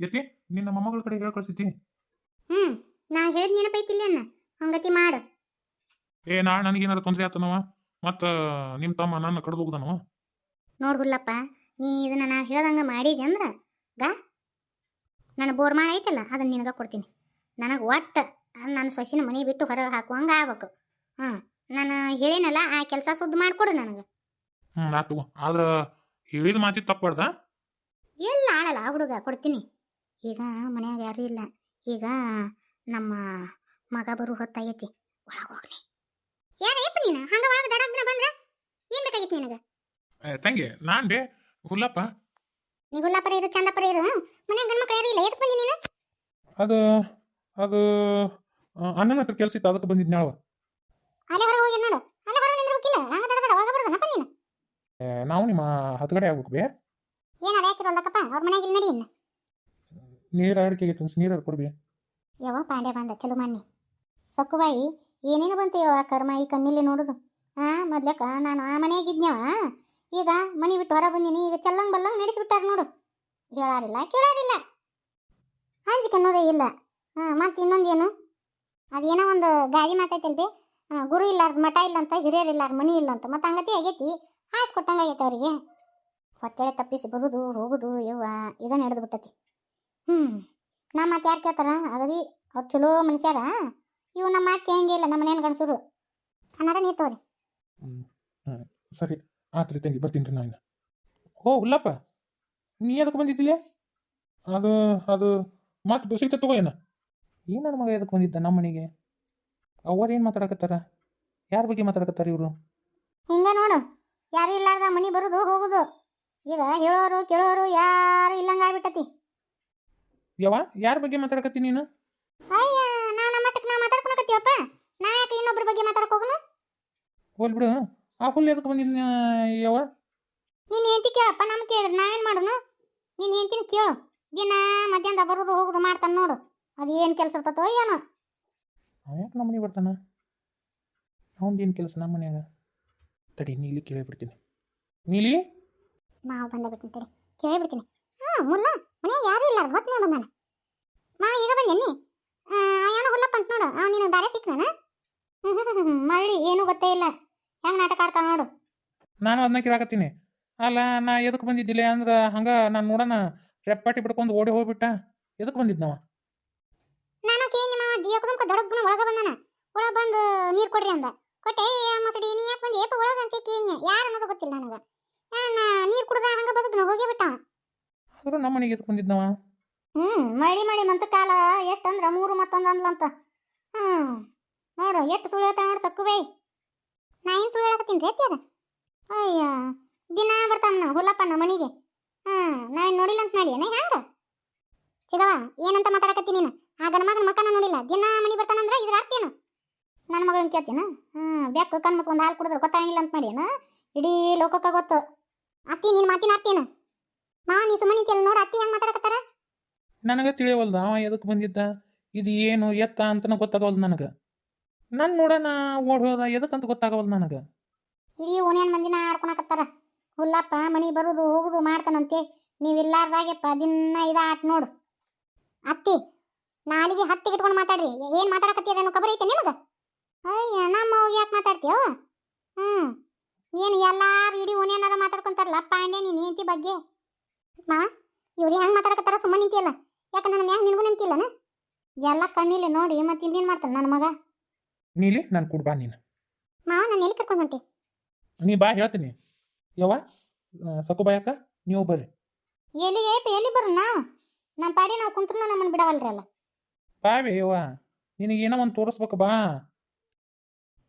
ಯತಿ ನಿನ್ನ ಮೊಮ್ಮಗಳ ಕಡೆ ಹೇಳಿ ಕಳ್ಸಿತಿ ಹ್ಮ್ ನಾ ಹೇಳಿದ ನೆನಪೈತಿಲ್ಲ ಅಣ್ಣ. ಹಂಗತಿ ಮಾಡು. ಏ ನಾ ನನಗೇನಾರ ತೊಂದರೆ ಆತನವ? ಮತ್ತ ನಿಮ್ಮ ತಮ್ಮ ನನ್ನ ಕಡ್ದು ಹೋಗ್ದಾನವ? ನೋಡ್ ಹುಲ್ಲಪ್ಪ ನೀ ಇದನ್ನ ನಾ ಹೇಳ್ದಂಗೆ ಮಾಡಿದೆ ಅಂದ್ರ ಗಾ. ನನ್ನ ಬೋರ್ ಮಾಡ ಐತಲ್ಲ ಅದನ್ನ ನಿನಗ ಕೊಡ್ತೀನಿ. ನನಗೆ ಒಟ್ಟ ನನ್ನ ಸೊಸಿನ ಮನೆ ಬಿಟ್ಟು ಹೊರಗೆ ಹಾಕುವಂಗ ಆಗ್ಬೇಕು. ಹಾಂ ನಾನು ಹೇಳೇನಲ್ಲ ಆ ಕೆಲಸ ಸುದ್ದು ಮಾಡಿಕೊಡು ನನಗೆ. ಹ್ಞೂ ಆತು. ಆದ್ರೆ ಹೇಳಿದ ಮಾತಿ ತಪ್ಪಾಡ್ದ? ಎಲ್ಲ ಆಳಲ್ಲ ಹುಡುಗ ಕೊಡ್ತೀನಿ. ಈಗ ಮನ್ಯಾಗ ಯಾರೂ ಇಲ್ಲ. ಈಗ ನಮ್ಮ ಮಗ ಬರು ಹೊತ್ತಾಗೈತಿ. ಒಳಗೆ ಹೋಗ್ನಿ ಯಾರಪ್ಪ ನೀನು? ಹಂಗ ಒಳಗೆ ದಡಗ್ನ ಬಂದ್ರ ಏನು ಬೇಕಾಗಿತ್ತು ನಿನಗೆ? ತಂಗಿ ನಾನ್ ಬೇ ಹುಲ್ಲಪ್ಪ. ನೀ ಹುಲ್ಲಾಪರ ಇರು ಚಂದಪರ ಇರು ಮನ್ಯಾಗ ಗಂಡ ಮಕ್ಳು ಯಾರು ಇಲ್ಲ. ಎದಕ್ಕೆ ಬಂದಿ ನೀನು? ಅದು ಅದು ಅಣ್ಣನ ಹತ್ರ ಕೆಲಸ ಇತ್ತು ಅದಕ್ಕೆ ಬಂದಿದ್ದೆ ನಾಳೆ. ಅಲ್ಲೇ ಹೊರಗೆ ಹೋಗಿ ನೋಡು. ಅಲ್ಲೇ ಹೊರಗೆ ನಿಂದ್ರಬೇಕಿಲ್ಲ ಹಂಗ ದಡ ದಡ ಒಳಗೆ ಬರೋದನಪ್ಪ ನೀನು? ನಾವು ನಿಮ್ಮ ಹತ್ಗಡೆ ಆಗ್ಬೇಕು ಬೇ. ಏನಾರ ಯಾಕಿರೋಲ್ಲಕ್ಕಪ್ಪ ಅವ್ರ ಮನೆಯಾಗಿಲ್ಲ ನಡಿ ಇನ್ನು. ನೀರು ಅಡಿಕೆಗೆ ತುಂಬಿಸಿ ನೀರು ಕೊಡ್ಬಿ ಯಾವ ಪಾಂಡೆ ಬಂದ ಚಲೋ ಮಣ್ಣಿ ಸೊಕ್ಕುಬಾಯಿ ಏನೇನು ಬಂತು ಕರ್ಮ ಈ ಕಣ್ಣಿಲ್ಲಿ ನೋಡುದು? ಆ ಮೊದ್ಲಕ್ಕ ನಾನು ಆ ಮನೆಯಾಗಿದ್ನ್ಯವ ಈಗ ಮನೆ ಬಿಟ್ಟು ಹೊರ ಬಂದೀನಿ ಈಗ ಚಲ್ಲಂಗ್ ಬಲ್ಲಂಗ್ ನಡೆಸಿಬಿಟ್ಟಾರ ನೋಡು. ಹೇಳಾರಿಲ್ಲ ಕೇಳಾರಿಲ್ಲ. ಹಂಚಿಕೆ ಅನ್ನೋದೇ ಇಲ್ಲ. ಹಾಂ ಮತ್ತೆ ಇನ್ನೊಂದೇನು? ಅದೇನೋ ಒಂದು ಗಾದಿ ಮಾತೈತಲ್ಬಿ ಆ, ಗುರು ಇಲ್ಲಾರ್ದು ಮಠ ಇಲ್ಲ ಅಂತ ಹಿರಿಯರು ಇಲ್ಲಾರ್ದು ಮನಿ ಇಲ್ಲ ಅಂತ ಮತ್ತೆ ಹಂಗತಿ ಆಗೈತಿ. ಹಾಸ್ಕೊಟ್ಟಂಗೆ ಆಗೈತೆ ಅವರಿಗೆ. ಹೊತ್ತೇಳೆ ತಪ್ಪಿಸಿ ಬರುದು ಹೋಗುದು ಯವ್ವ ಇದನ್ನ ಹಿಡಿದು ಬಿಟ್ಟತಿ ಹ್ಞೂ ನಮ್ಮ ಮಾತು ಯಾರು ಕೇಳ್ತಾರ? ಅಗದಿ ಅವ್ರು ಚಲೋ ಮನುಷ್ಯರ ಇವು ನಮ್ಮ ಮಾತು ಇಲ್ಲ ನಮ್ಮ ಮನೇನ ಗಂಡಸರು ಅನ್ನಾರ ನೀರು ತೋರಿ ಸರಿ ಆತ್ರಿ ತಂಗಿ ಬರ್ತೀನಿ ರೀ ನಾನು ಓ ಉಲ್ಲಪ್ಪ ನೀ ಅದಕ್ಕೆ ಬಂದಿದ್ದಿಲ್ಲ? ಅದು ಅದು ಮತ್ತೆ ಸಿಗ್ತ ತಗೋ ಏನ ಏನು ನನ್ನ ಮಗ ಎದಕ್ಕೆ ಬಂದಿದ್ದ ನಮ್ಮ ಮನೆಗೆ? ಅವ್ರು ಏನು ಮಾತಾಡಕತ್ತಾರ? ಯಾರ ಬಗ್ಗೆ ಮಾತಾಡಕತ್ತಾರ ಇವರು? ಹಿಂಗ ನೋಡು ಯಾರು ಇಲ್ಲಾರ್ದ ಮನಿ ಬರೋದು ಹೋಗೋದು. ಈಗ ಹೇಳೋರು ಕೇಳೋರು ಯಾರು ಇಲ್ಲಂಗ ಆಗ್ಬಿಟ್ಟತಿ ಯಾವ ಯಾರ ಬಗ್ಗೆ ಮಾತಾಡಕತ್ತಿ ನೀನು? ಅಯ್ಯ ನಾವು ನಮ್ಮ ಮಟ್ಟಕ್ಕೆ ನಾವು ಮಾತಾಡ್ಕೊಳಕತ್ತೀವಪ್ಪ. ನಾ ಯಾಕ ಇನ್ನೊಬ್ರ ಬಗ್ಗೆ ಮಾತಾಡಕ್ ಹೋಗುನು? ಹೋಲ್ ಬಿಡು. ಆ ಹುಲ್ಲು ಎದಕ್ಕೆ ಬಂದಿದ್ನ ಯಾವ ನೀನು ಹೆಂಡತಿ ಕೇಳಪ್ಪ ನಮ್ ಕೇಳಿದ್ರೆ ಏನು ಮಾಡೋನು? ನೀನು ಹೆಂಡತಿನ ಕೇಳು. ದಿನ ಮಧ್ಯಾಹ್ನ ಬರೋದು ಹೋಗುದು ಮಾಡ್ತಾನ ನೋಡು. ಅದು ಏನು ಕೆಲಸ ಇರ್ತತೋ ಏನೋ. ಯಾಕೆ ನಮ್ಮ ಮನೆಗೆ ಬರ್ತಾನ ಅವನದೇನು ಕೆಲಸ ನಮ್ಮ ಮನ್ಯಾಗ? ತಡಿ ನೀಲಿ ಕೇಳಿಬಿಡ್ತೀನಿ. ನೀಲಿ? ಮಾವು ಬಂದ ತಡಿ. ಕೇಳಿ ಬಿಡ್ತೀನಿ ಹಾ ಮುಲ್ಲ. ಮನ್ಯಾಗ ಯಾರು ಇಲ್ಲ ಹೊತ್ನೇ ಬಂದಾನ ಮಾ ಈಗ ಬಂದೇನಿ ಏನೋ ಹುಲ್ಲಪ್ಪ ಅಂತ ನೋಡು. ಅವ್ನು ನಿನಗೆ ದಾರಿ ಸಿಕ್ಕನ ಮಳ್ಳಿ ಏನೂ ಗೊತ್ತೇ ಇಲ್ಲ. ಹೆಂಗ್ ನಾಟಕ ಆಡ್ತಾ ನೋಡು. ನಾನು ಅದನ್ನ ಕೇಳಕತ್ತೀನಿ ಅಲ್ಲ ನಾ ಎದಕ್ಕೆ ಬಂದಿದ್ದಿಲ್ಲ ಅಂದ್ರೆ ಹಂಗೆ ನಾನು ನೋಡೋಣ. ರೆಪ್ಪಾಟಿ ಬಿಡ್ಕೊಂಡು ಓಡಿ ಹೋಗ್ಬಿಟ್ಟ. ಎದಕ್ಕೆ ಬಂದಿದ್ನವ? ನಾನು ಕೇಳಿ ಮಾವ ದಿಯಕದಂಕ ದೊಡಗ್ನ ಒಳಗ ಬಂದಾನ? ಒಳಗೆ ಬಂದು ನೀರು ಕೊಡ್ರಿ ಅಂದ. ಕೊಟ್ಟೆ ಮಸಡಿ ನೀ ಯಾಕೆ ಬಂದಿ? ಏಪ ಒಳಗ ಅಂತ ಕೇಳಿದ್ನೆ ಯಾರು ಅನ್ನೋದು ಗೊತ್ತಿಲ್ಲ ನನಗೆ. ನಾನು ನೀರು ಕುಡ್ದ ಹಂಗೆ ಬದುಕ್ನ ಹೋಗೇ ಬಿಟ್ಟ ಆದ್ರೂ ನಮ್ಮ ಮನೆಗೆ ಎತ್ಕೊಂಡಿದ್ನವ. ಹ್ಮ್, ಮಳಿ ಮಳಿ ಮಂತ ಕಾಲ ಎಷ್ಟಂದ್ರ ಮೂರು ಮತ್ತೊಂದು ಅಂದ್ಲಂತ. ಹ್ಮ್, ನೋಡು, ಎಷ್ಟು ಸುಳ್ಳು ಹೇಳ್ತಾಳ ನೋಡು ಸಕ್ಕು ಬೈ. ನಾ ಏನು ಸುಳ್ಳು ಹೇಳಕತ್ತೀನಿ ರೀ ಅಯ್ಯ, ದಿನ ಬರ್ತಾನ ಹುಲ್ಲಪ್ಪನ ಮನಿಗೆ. ಹ್ಮ್, ನಾವೇನು ನೋಡಿಲ್ಲ ಅಂತ ಮಾಡಿ ಏನೇ ಹ್ಯಾಂಗ ಚಿಗವ ಏನಂತ ಮಾತಾಡಕತ್ತೀನಿ ನೀನು? ಆ ಗನ ಮಗನ ಮಕ್ಕನ ನೋಡಿಲ್ಲ. ದಿನ ಮನಿ ಬರ್ತಾನಂದ್ರೆ ಇದ್ರ ಅರ್ಥ ಏನು? ನನ್ನ ಮಗಳನ್ನ ಕೇಳ್ತೀನ ಹ್ಮ್, ಬೆಕ್ಕು ಕಣ್ಮಸ್ ಮುಸ್ಕೊಂಡು ಹಾಲು ಕುಡಿದ್ರೆ ಗೊತ್ತಾಗಿಲ್ಲ ಅಂತ ಮಾಡಿ ಇಡೀ ಲೋಕಕ್ಕೆ ಗೊತ್ತು. ಅತ್ತಿ ನಿನ್ನ ಮಾತಿನ ಅರ್ಥ ಏನು? ಮಾ ನೀ ಸುಮ್ಮನೆ ನಿಂತಿಯಲ್ಲ ನೋಡು ಅತ್ತಿ ಹೆಂಗ್ ಮಾತಾಡಕತ್ತಾರ? ನನಗೆ ತಿಳಿಯವಲ್ದ ಅವ ಎದಕ್ಕೆ ಬಂದಿದ್ದ? ಇದು ಏನು ಎತ್ತ ಅಂತನ ಗೊತ್ತಾಗವಲ್ದು ನನಗೆ. ನನ್ನ ನೋಡೋಣ ಓಡ್ ಹೋದ ಎದಕ್ಕಂತ ಗೊತ್ತಾಗವಲ್ದು ನನಗೆ? ಇಡೀ ಓಣ್ಯಾನ ಮಂದಿನ ಆಡ್ಕೊಳಕತ್ತಾರ. ಹುಲ್ಲಪ್ಪ ಮನಿ ಬರುದು ಹೋಗುದು ಮಾಡ್ತಾನಂತೆ. ನೀವಿಲ್ಲಾರ್ದಾಗೆಪ್ಪ ದಿನ ಇದ ಆಟ ನೋಡು. ಅತ್ತಿ ನಾಲಿಗೆ ಹತ್ತಿ ಇಟ್ಕೊಂಡು ಮಾತಾಡ್ರಿ. ಏನ್ ಮಾತಾಡಕತ್ತೀರ? ಅನ್ನೋ ಖಬರ್ ಐತೆ ನಿಮಗ? ಅಯ್ಯ ನಮ್ಮ ಹೋಗಿ ಯಾಕೆ ಮಾತಾಡ್ತೀಯೋ? ಹ್ಮ್. ಏನು ಎಲ್ಲಾರು ಇಡೀ ಓಣ್ಯಾನಾರ ಮಾತಾಡ್ಕೊಂತಾರಲ್ಲ ಪಾಂಡೆ ನೀನ್ ಹೆಂಡತಿ ಬಗ್ಗೆ? ಮಾ ಇವ್ರು ಹೆಂಗೆ ಮಾತಾಡಕತ್ತಾರ ಸುಮ್ಮನೆ ನಿಂತಿಯಲ್ಲ? ಯಾಕೆ ನನ್ನ ಮ್ಯಾಗ ನಿನಗೂ ನಿಂತಿಲ್ಲನ? ಎಲ್ಲ ಕಣ್ಣಿಲ್ಲ ನೋಡಿ ಮತ್ತೆ ಇನ್ನೇನ್ ಮಾಡ್ತಾನೆ ನನ್ನ ಮಗ? ನೀಲಿ ನಾನು ಕೂಡ ಬಾ ನೀನು. ಮಾವ ನಾನು ಎಲ್ಲಿ ಕರ್ಕೊಂಡು ಹೊಂಟಿ? ನೀ ಬಾ ಹೇಳ್ತೀನಿ. ಯವ್ವ ಸಕು ಬಾಯಕ್ಕ ನೀವು ಬರ್ರಿ. ಎಲ್ಲಿ ಏಪ ಎಲ್ಲಿ ಬರು ನಾವು? ನಮ್ಮ ಪಾಡಿ ನಾವು ಕುಂತ್ರು ನಮ್ಮನ್ನು ಬಿಡವಲ್ರಿ ಅಲ್ಲ. ಬಾವಿ ಯವ್ವ ನಿನಗೆ ಏನೋ ಒಂದು ತೋರಿಸ್ಬೇಕು ಬಾ.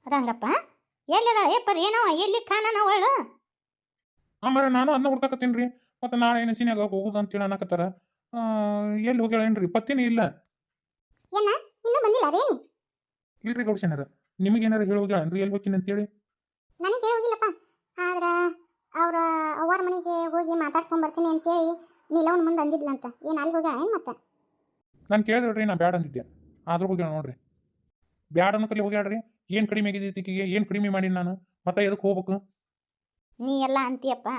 ರಂಗಪ್ಪ ಎಲ್ಲಿದ ಏಪರ್ ಏನೋ ಎಲ್ಲಿ ಕಾಣನ ಅವಳು ಆಮೇಲೆ ನಾನು ಅದನ್ನ ಹುಡ್ಕಾಕತ್ತೀನಿ ರೀ. ಮತ್ತು ನಾಳೆ ಏನು ಸೀನ್ಯಾಗ ಹೋಗುದು ಅಂತೇಳಿ ಅನ್ನಕತ್ತಾರ. ಎಲ್ಲಿ ಹೋಗ್ಯಾಳೇನ್ರಿ ಪತ್ತಿನೇ ಇಲ್ಲ. ಏನ? ಇನ್ನೂ ಬಂದಿಲ್ಲ ರೇಣಿ ಇಲ್ರಿ ಗೌಡ್ಸೇನಾರ ನಿಮಗೇನಾರ ಹೇಳಿ ಹೋಗ್ಯಾಳನ್ರಿ ಎಲ್ಲಿ ಹೋಗ್ತೀನಿ ಅಂತೇಳಿ ನನಗೆ ಹೇಳೋಗಿಲ್ಲಪ್ಪ ಆದ್ರ ಅವ್ರ ಅವ್ವರ ಮನೆಗೆ ಹೋಗಿ ಮಾತಾಡ್ಸ್ಕೊಂಡ್ ಬರ್ತೀನಿ ಅಂತೇಳಿ ನೀಲವನ್ ಮುಂದೆ ಅಂದಿದ್ಲಂತ. ಏನು ಅಲ್ಲಿ ಹೋಗ್ಯಾಳ ಏನು ಮತ್ತೆ? ನಾನು ಕೇಳಿದ್ರಿ ನಾ ಬ್ಯಾಡ ಅಂದಿದ್ದೆ. ಆದ್ರೂ ಹೋಗ್ಯಾಳ ನೋಡ್ರಿ. ಬ್ಯಾಡ ಅನ್ನೋಕಲ್ಲಿ ಕಲಿ ಹೋಗ್ಯಾಳ್ರಿ. ಏನು ಕಡಿಮೆ ಆಗಿದ್ದು ಈಕಿಗೆ? ಏನು ಕಡಿಮೆ ಮಾಡೀನಿ ನಾನು? ಮತ್ತೆ ಎದಕ್ಕೆ ಹೋಗ್ಬೇಕು? ನೀ ಎಲ್ಲ ಅಂತೀಯಪ್ಪ.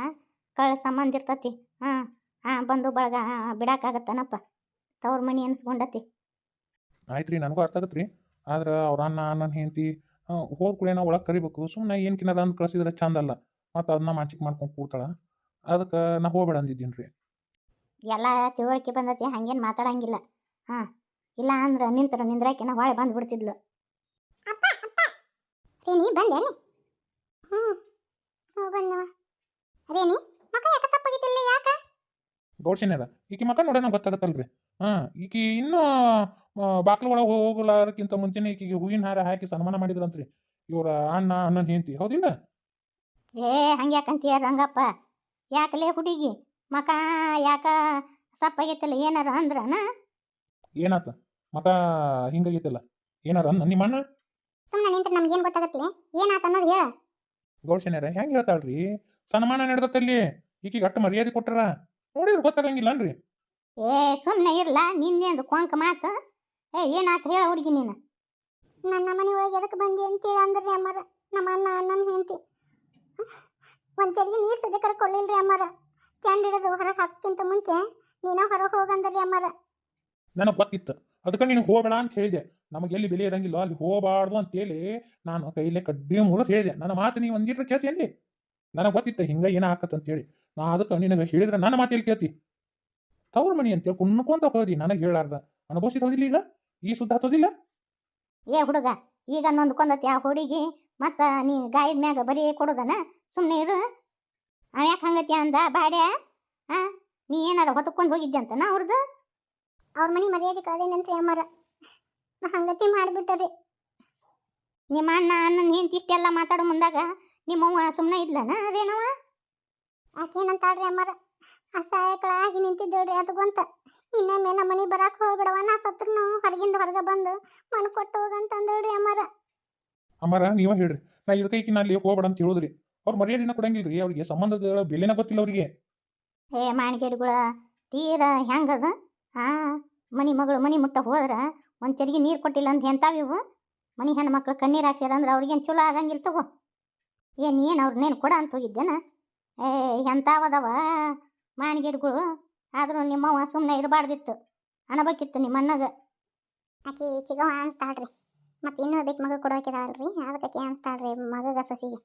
ಕಳ ಸಂಬಂಧ ಇರ್ತತಿ. ಹಾಂ ಹಾಂ ಬಂದು ಬಳಗ ಬಿಡಾಕಾಗತ್ತನಪ್ಪ. ತವ್ರ ಮನಿ ಅನ್ಸ್ಕೊಂಡತಿ ಆಯ್ತು ರೀ ನನಗೂ ಅರ್ಥ ಆಗತ್ತೆ ರೀ ಆದ್ರೆ ಅವ್ರ ಅಣ್ಣ ನನ್ನ ಹೆಂಡತಿ ಹೋದ ಕೂಡ ನಾವು ಒಳಗೆ ಕರಿಬೇಕು. ಸುಮ್ಮನೆ ಏನು ಕಿನ್ನದ ಅಂತ ಕಳ್ಸಿದ್ರೆ ಚಂದ ಅಲ್ಲ. ಮತ್ತು ಅದನ್ನ ಮಾಚಿಕ್ ಮಾಡ್ಕೊಂಡು ಕೂಡ್ತಾಳ. ಅದಕ್ಕೆ ನಾ ಹೋಗ್ಬೇಡ ಅಂದಿದ್ದೀನಿ ರೀ ಎಲ್ಲ ತಿಳುವಳಿಕೆ ಬಂದತಿ ಹಂಗೇನು ಮಾತಾಡಂಗಿಲ್ಲ. ಹಾಂ ಇಲ್ಲ ಅಂದ್ರೆ ನಿಂತರ ನಿಂದ್ರಾಕಿನ ಹೊಳೆ ಬಂದು ಬಿಡ್ತಿದ್ಲು. ರೇಣಿ ಬಂದೆ ಅಲ್ಲಿ ಹ್ಞೂ ಬಂದವ ರೇಣಿ? ಮಕ್ಕ ಯಾಕೆ ಸಪ್ಪಗಿತ್ತಿಲ್ಲ ಯಾಕ? ಗೌಡ್ಸಿನ್ಯದ ಈಕಿ ಮಕ್ಕ ನೋಡೋಣ ಗೊತ್ತಾಗತ್ತಲ್ರಿ. ಹಾಂ ಈಕಿ ಇನ್ನೂ ಬಾಕ್ಲ ಒಳಗೆ ಹೋಗಲಾರಕ್ಕಿಂತ ಮುಂಚೆನೆ ಈಕಿಗೆ ಹೂವಿನ ಹಾರ ಹಾಕಿ ಸನ್ಮಾನ ಮಾಡಿದ್ರಂತ್ರಿ. ಇವರ ಅಣ್ಣ ಅಣ್ಣನ ಹೆಂಡತಿ ಹೌದಿಲ್ಲ ಏ ಹಂಗೆ ಯಾಕಂತೀಯ ರಂಗಪ್ಪ? ಯಾಕಲೇ ಹುಡುಗಿ? ಮಕ ಯಾಕ ಸಪ್ಪಾಗೈತಲ್ಲ ಏನಾರ ಅಂದ್ರನ? ಏನಾತ? ಮಕ ಹಿಂಗಾಗೈತಲ್ಲ ಏನಾರ ಅಂದ ನಿಮ್ಮ ಅಣ್ಣ ಸುಮ್ಮನೆ ನಿಂತ ನಮ್ಗೆ ಏನು ಗೊತ್ತಾಗತ್ತೆ? ಏನಾತ ಅನ್ನೋದು ಹೇಳ. ಗೌಡ್ಸಿನ್ಯರ ಹೆಂಗೆ ಹೇಳ್ತಾಳ್ರಿ? ಸನ್ಮಾನ ನಡೆದತ್ತಲ್ಲಿ. ಈಕಿಗೆ ಅಟ್ಟು ಮರ್ಯಾದೆ ಕೊಟ್ಟರ ನೋಡಿದ್ರೆ ಗೊತ್ತಾಗಂಗಿಲ್ಲ ಅನ್ರಿ ಏ ಸುಮ್ಮನೆ ಇರ್ಲ ನಿನ್ನೆಂದು ಕೊಂಕ ಮಾತು. ಏ ಏನಾತ ಹೇಳ ಹುಡುಗಿ ನೀನು? ನನ್ನ ಮನೆ ಒಳಗೆ ಎದಕ್ಕೆ ಬಂದಿ ಅಂತೇಳಿ ಅಂದ್ರಿ ಅಮ್ಮರ? ನಮ್ಮ ಅಣ್ಣ ಅಣ್ಣನ ಹೆಂಡತಿ. ಒಂದು ಚರಿಗೆ ನೀರು ಸದ್ಯ ಕರ್ಕೊಳ್ಳಿಲ್ರಿ ಅಮ್ಮರ? ಚಂಡ ಹಿಡಿದು ಹೊರಗೆ ಹಾಕಿಂತ ಮುಂಚೆ ನೀನ ಹೊರಗೆ ಹೋಗಂದ್ರಿ ಅಮ್ಮರ? ನನಗೆ ಗೊತ್ತಿತ್ತು. ಅದಕ್ಕೆ ನೀನು ಹೋಗಬೇಡ ಅಂತ ಹೇಳಿದೆ. ನಮಗೆ ಎಲ್ಲಿ ಬೆಲೆ ಇರಂಗಿಲ್ಲ ಅಲ್ಲಿ ಹೋಗಬಾರ್ದು ಅಂತೇಳಿ ನಾನು ಕೈಲೇ ಕಡ್ಡಿ ಮುಗಿದು ಹೇಳಿದೆ. ನನ್ನ ಮಾತು ನೀವು ಒಂದಿಟ್ರೆ ಕೇಳ್ತಿ ಎಲ್ಲಿ ನನಗೆ ಗೊತ್ತಿತ್ತು ಹಿಂಗೆ ಏನ ಅಂತ ಹೇಳಿ ನಾ ಅದಕ್ಕೆ ನಿನಗೆ ಹೇಳಿದ್ರೆ ನನ್ನ ಮಾತು ಎಲ್ಲಿ ಕೇಳ್ತಿ? ತವ್ರ ಮನಿ ಅಂತೇಳಿ ಕುಣ್ಕೊಂತ ಹೋದಿ, ನನಗೆ ಹೇಳಾರ್ದ. ಅನುಭವಿಸಿ ತೋದಿಲ್ಲ ಈಗ? ಈ ಸುದ್ದ ಹತ್ತೋದಿಲ್ಲ? ಏ ಹುಡುಗ, ಈಗ ನೊಂದ್ಕೊಂಡತಿ ಆ ಹುಡುಗಿ? ಮತ್ತ ನೀ ಗಾಯದ ಮ್ಯಾಗ ಬರೀ ಕೊಡೋದನ? ಸುಮ್ಮನೆ ಇರು. ಅವ ಯಾಕೆ ಹಂಗತಿ ಅಂದ? ಬಾಡ್ಯ, ಆ? ನೀ ಏನಾರ ಹೊತ್ಕೊಂಡು ಹೋಗಿದ್ದೆ ಅಂತನ ಅವ್ರದ್ದು ಅವ್ರ ಮನೆ ಮರ್ಯಾದೆ ಕಳೆದೇನಂತ್ರಿ ಅಮ್ಮರ. ಹಂಗತಿ ಮಾಡಿಬಿಟ್ಟರಿ. ನಿಮ್ಮ ಅಣ್ಣ, ಅಣ್ಣನ ಹೆಂಡತಿ ಇಷ್ಟೆಲ್ಲ ಮಾತಾಡೋ ಮುಂದಾಗ ನಿಮ್ಮವ್ವ ಸುಮ್ಮನೆ ಇದ್ಲನ ಅದೇನವ ಆಕೇನಂತಾಳ್ರಿ ಅಮ್ಮರ? ಅಸಹಾಯಕಳಾಗಿ ನಿಂತಿದ್ದೇಳ್ರಿ ಅದಕ್ಕಂತ ಇನ್ನೊಮ್ಮೆ ನಮ್ಮ ಮನೆ ಬರಕ್ಕೆ ಹೋಗ್ಬಿಡವ ನಾ ಸತ್ರನು ಹೊರಗಿಂದ ಹೊರಗೆ ಬಂದು ಮನೆ ಕೊಟ್ಟು ಹೋಗಂತಂದೇಳ್ರಿ ಅಮ್ಮರ. ಅಮ್ಮಾರ ನೀವ ಹೇಳ್ರಿ. ನಾ ಇದಕ್ಕೆ ಈಕಿನ ಅಲ್ಲಿ ಹೋಗ್ಬೇಡ ಅಂತ ಹೇಳಿದ್ರಿ. ಅವ್ರ ಮರ್ಯಾದಿನ ಕೊಡಂಗಿಲ್ರಿ. ಅವ್ರಿಗೆ ಸಂಬಂಧದ ಬೆಲೆನ ಗೊತ್ತಿಲ್ಲ ಅವ್ರಿಗೆ. ಏ ಮಾಣಿಗೇಡುಗಳ ತೀರ ಹೆಂಗದ ಹಾ ಮನಿ ಮಗಳು ಮನಿ ಮುಟ್ಟ ಹೋದ್ರ ಒಂದು ಚರಿಗೆ ನೀರು ಕೊಟ್ಟಿಲ್ಲ ಅಂತ ಎಂತಾವಿವು ಮನಿ ಹೆಣ್ಣು ಮಕ್ಳು ಕಣ್ಣೀರು ಹಾಕ್ಸ್ಯಾರ ಅಂದ್ರೆ ಅವ್ರಿಗೇನು ಚಲೋ ಆಗಂಗಿಲ್ಲ ತಗೋ. ಏನು ಏನು ಅವ್ರನ್ನೇನು ಕೊಡ ಅಂತ ಹೋಗಿದ್ದೇನ? ಏ ಎಂಥವದವ ಮಾಣ್ಗಿಡ್ಗಳು? ಆದರೂ ನಿಮ್ಮವ್ವ ಸುಮ್ಮನೆ ಇರಬಾರ್ದಿತ್ತು. ಅನಬೇಕಿತ್ತು ನಿಮ್ಮ ಅಣ್ಣಗ ಆಕಿ ಚಿಗವ ಅನ್ಸ್ತಾಳ್ರಿ. ಮತ್ತೆ ಇನ್ನೂ ಅದಕ್ಕೆ ಮಗಳು ಕೊಡೋಕಿದಾಳ್ರಿ ಅದಕ್ಕೆ ಅನ್ಸ್ತಾಳ್ರಿ ಮಗಗ ಸೊಸಿಗೆ.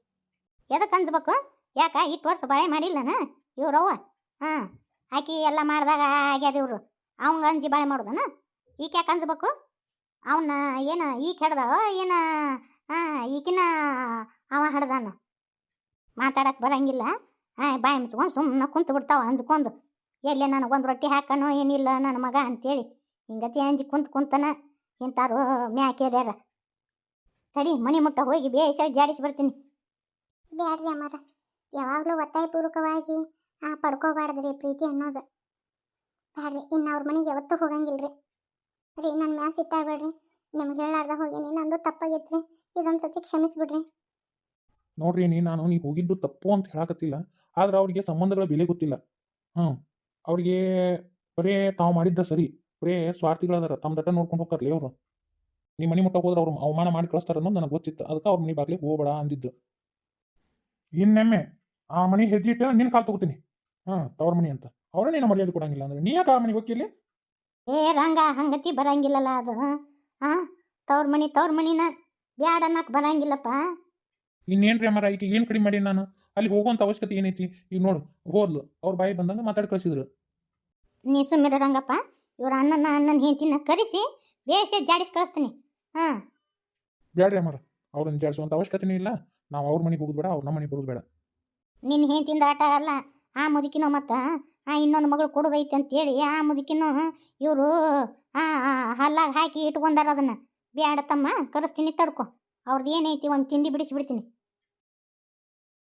ಎದಕ್ಕೆ ಅನ್ಸ್ಬೇಕು? ಯಾಕ ಇಟ್ಟು ವರ್ಷ ಬಾಳೆ ಮಾಡಿಲ್ಲನ ಇವ್ರವ್ವ? ಹಾಂ ಆಕಿ ಎಲ್ಲ ಮಾಡಿದಾಗ ಆಗ್ಯದ ಇವರು. ಅವಂಗೆ ಅಂಜಿ ಬಾಳೆ ಮಾಡೋದನ? ಈಕೆ ಯಾಕೆ ಅನ್ಸ್ಬೇಕು? ಅವನ್ನ ಏನು ಈಗ ಹಿಡ್ದಾವ ಏನ ಹಾಂ ಈಕಿನ ಅವ ಹಿಡ್ದಾನ? ಮಾತಾಡಕ್ಕೆ ಬರಂಗಿಲ್ಲ. ಹಾಂ, ಬಾಯಿ ಮುಚ್ಕೊಂಡು ಸುಮ್ಮನೆ ಕುಂತು ಬಿಡ್ತಾವ ಅಂಜ್ಕೊಂಡು. ಎಲ್ಲೇ ನನಗೊಂದು ರೊಟ್ಟಿ ಹಾಕನೋ ಏನಿಲ್ಲ ನನ್ನ ಮಗ ಅಂತೇಳಿ. ಹಿಂಗತಿ ಅಂಜಿ ಕುಂತು ಕುಂತನ ಇಂತಾರು ಮ್ಯಾಕ್ಯಾರ್ಯಾರ ತಡಿ ಮನೆ ಮುಟ್ಟ ಹೋಗಿ ಬೇಸ ಜಾಡಿಸಿ ಬರ್ತೀನಿ. ಬ್ಯಾಡ್ರಿ ಅಮ್ಮಾರ ಯಾವಾಗಲೂ ಒತ್ತಾಯಪೂರ್ವಕವಾಗಿ ಪಡ್ಕೋಬಾರ್ದ್ರಿ ಪ್ರೀತಿ ಅನ್ನೋದು. ಬ್ಯಾಡ್ರಿ ಇನ್ನು ಅವ್ರ ಮನೆಗೆ ಯಾವತ್ತೂ ಹೋಗಂಗಿಲ್ರಿ. ರೀ ನನ್ನ ಮ್ಯಾಸ್ ಇಟ್ಟಾಗ್ಬೇಡ್ರಿ ನಿಮ್ಗೆ ಹೇಳಾರ್ದ ಹೋಗೀನಿ, ನಂದು ತಪ್ಪಾಗೈತ್ರಿ. ಇದೊಂದು ಸತಿ ಕ್ಷಮಿಸ್ಬಿಡ್ರಿ. ನೋಡ್ರಿ ನೀ ನಾನು ನೀವು ಹೋಗಿದ್ದು ತಪ್ಪು ಅಂತ ಹೇಳಕತ್ತಿಲ್ಲ, ಆದ್ರೆ ಅವ್ರಿಗೆ ಸಂಬಂಧಗಳ ಬೆಲೆ ಗೊತ್ತಿಲ್ಲ. ಹ್ಞೂ ಅವ್ರಿಗೆ ಬರೇ ತಾವು ಮಾಡಿದ್ದ ಸರಿ, ಬರೇ ಸ್ವಾರ್ಥಿಗಳದಾರ ತಮ್ಮ ದಟ್ಟ ನೋಡ್ಕೊಂಡು ಹೋಗ್ತಾರಲಿ ಅವರು. ನೀ ಮನೆ ಮುಟ್ಟ ಹೋದ್ರೆ ಅವ್ರು ಅವಮಾನ ಮಾಡಿ ಕಳಿಸ್ತಾರ ಅನ್ನೋದು ನನಗೆ ಗೊತ್ತಿತ್ತು, ಅದಕ್ಕೆ ಅವ್ರ ಮನೆ ಬಾಗ್ಲಿಗೆ ಹೋಗ್ಬೇಡ ಅಂದಿದ್ದು. ಇನ್ನೆಮ್ಮೆ ಆ ಮನೆ ಹೆಜ್ಜಿಟ್ಟು ನಿನ್ನ ಕಾಲು ತಗೋತೀನಿ. ಹಾಂ, ತವ್ರ ಮನೆ ಅಂತ. ಅವರೇ ನೀನು ಮರ್ಯಾದೆ ಕೊಡಂಗಿಲ್ಲ ಅಂದ್ರೆ ನೀ ಯಾಕೆ ಆ ಮನೆಗೆ ಹೋಗಿಲ್ಲ ಏ ರಂಗ, ಹಂಗತಿ ಬರಂಗಿಲ್ಲಲ್ಲ ಅದು ಆ ತವ್ರ ಮನಿ ತವ್ರ ಮನಿನ ಬ್ಯಾಡ ಅನ್ನಕ್ ಬರಂಗಿಲ್ಲಪ್ಪ. ಇನ್ನೇನ್ರಿ ಅಮ್ಮರ ಈಗ ಏನು ಕಡಿಮೆ ಮಾಡಿ ನಾನು? ಅಲ್ಲಿ ಹೋಗುವಂಥ ಅವಶ್ಯಕತೆ ಏನೈತಿ? ಈಗ ನೋಡು ಹೋದ್ಲು ಅವ್ರ ಬಾಯಿ ಬಂದಂಗೆ ಮಾತಾಡಿ ಕಳಿಸಿದ್ರು. ನೀ ಸುಮ್ಮನೆ ರಂಗಪ್ಪ ಇವ್ರ ಅಣ್ಣನ ಅಣ್ಣನ ಹೆಂಡತಿನ ಕರೆಸಿ ಬೇಸೆ ಜಾಡಿಸಿ ಕಳಿಸ್ತೀನಿ. ಹಾಂ. ಬೇಡ್ರಿ ಅಮ್ಮ ಅವ್ರನ್ನ ಜಾಡಿಸುವಂಥ ಅವಶ್ಯಕತೆನೂ ಇಲ್ಲ. ನಾವು ಅವ್ರ ಮನೆಗೆ ಹೋಗೋದು ಬೇಡ ಅವ್ರ ನಮ್ಮ ಮನೆಗೆ ಬರೋದು ಬೇಡ. ನಿನ್ನ ಹೆಂಡತಿಂದ ಆಟ ಅಲ್ಲ ಆ ಮುದುಕಿನೋ ಮತ್ತು ಆ ಇನ್ನೊಂದು ಮಗಳು ಕೊಡೋದೈತೆ ಅಂತೇಳಿ ಆ ಮುದುಕಿನೋ ಇವರು ಆ ಹಲ್ಲಾಗ ಹಾಕಿ ಇಟ್ಕೊಂಡಾರ ಅದನ್ನು. ಬೇಡ ತಮ್ಮ ಕರೆಸ್ತೀನಿ ತಡ್ಕೊ. ಅವ್ರದ್ದು ಏನೈತಿ ಒಂದು ತಿಂಡಿ ಬಿಡಿಸ್ಬಿಡ್ತೀನಿ